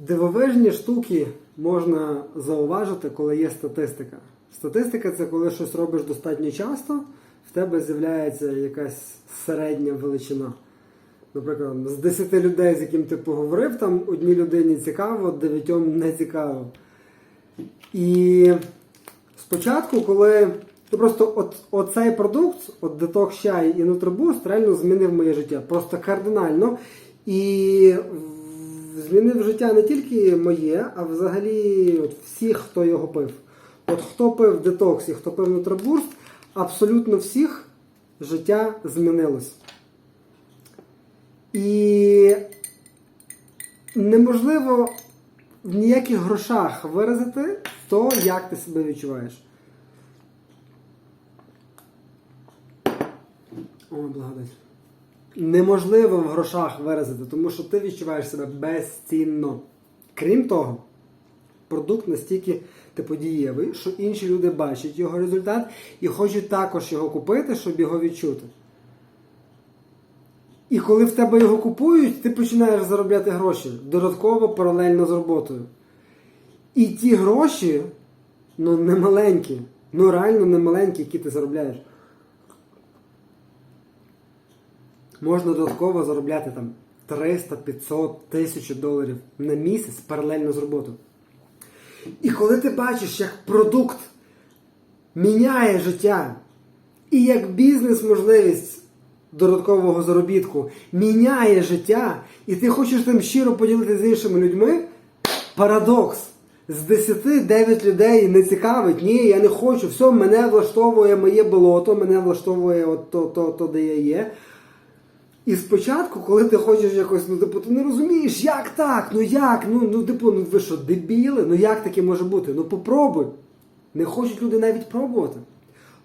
Дивовижні штуки можна зауважити, коли є статистика. Статистика це коли щось робиш достатньо часто, в тебе з'являється якась середня величина. Наприклад, з 10 людей, з яким ти поговорив, там одній людині цікаво, дев'ятьом не цікаво. І спочатку, коли ти просто от, оцей продукт, от Detox чай і Nutriboost, реально змінив моє життя. Просто кардинально. І змінив життя не тільки моє, а взагалі от всіх, хто його пив. От хто пив Detox і хто пив Nutriboost, абсолютно всіх життя змінилось. І неможливо в ніяких грошах виразити то, як ти себе відчуваєш. О, благодать. Неможливо в грошах виразити, тому що ти відчуваєш себе безцінно. Крім того, продукт настільки типу дієвий, що інші люди бачать його результат і хочуть також його купити, щоб його відчути. І коли в тебе його купують, ти починаєш заробляти гроші додатково паралельно з роботою. І ті гроші, ну не ну реально не маленькі, які ти заробляєш. Можна додатково заробляти там 300, 500, 1000 доларів на місяць паралельно з роботою. І коли ти бачиш, як продукт міняє життя, і як бізнес-можливість додаткового заробітку міняє життя, і ти хочеш тим щиро поділитися з іншими людьми, парадокс. З 10 9 людей не цікавить, ні, я не хочу, все, мене влаштовує моє болото, мене влаштовує от то, то, то, де я є. І спочатку, коли ти хочеш якось, ну типу, ти не розумієш, як так? Ну як? Ну, ну типу, ну ви що, дебіли? Ну як таке може бути? Ну попробуй. Не хочуть люди навіть пробувати.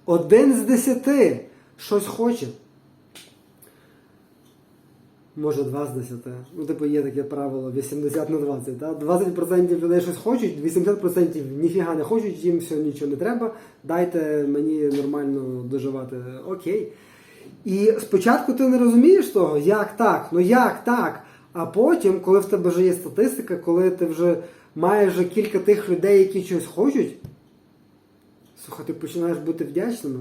Один з десяти щось хоче. Може, два з десяти. Ну, типу, є таке правило 80 на 20. Та? 20% людей щось хочуть, 80% ніфіга не хочуть, їм все нічого не треба. Дайте мені нормально доживати. Окей. І спочатку ти не розумієш того, як так, ну як так. А потім, коли в тебе вже є статистика, коли ти вже маєш вже кілька тих людей, які щось хочуть, слухай, ти починаєш бути вдячними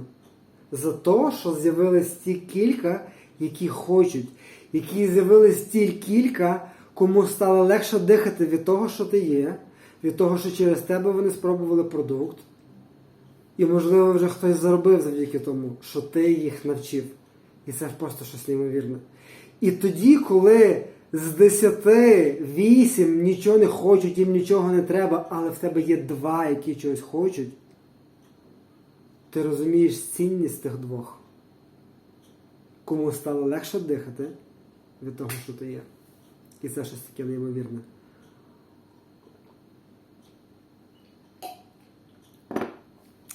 за те, що з'явились ті кілька, які хочуть, які з'явились ті кілька, кому стало легше дихати від того, що ти є, від того, що через тебе вони спробували продукт. І, можливо, вже хтось заробив завдяки тому, що ти їх навчив. І це просто щось неймовірне. І тоді, коли з 10, 8 нічого не хочуть, їм нічого не треба, але в тебе є два, які чогось хочуть, ти розумієш цінність тих двох. Кому стало легше дихати від того, що ти є. І це щось таке неймовірне.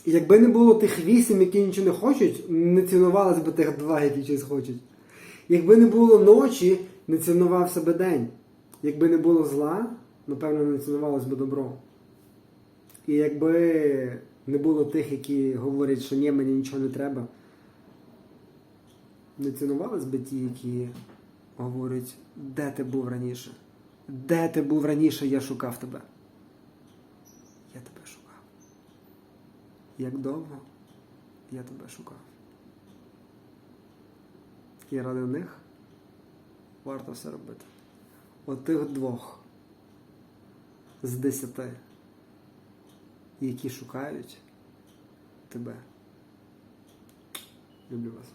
І якби не було тих вісім, які нічого не хочуть, не цінувалось би тих два, які щось хочуть. Якби не було ночі, не цінувався би день. Якби не було зла, напевно, не цінувалось би добро. І якби не було тих, які говорять, що ні, мені нічого не треба, не цінувались би ті, які говорять, де ти був раніше? Де ти був раніше, я шукав тебе. Я тебе шукав. Як довго я тебе шукав. І ради них варто все робити. От двох з десяти, які шукають тебе. Люблю вас.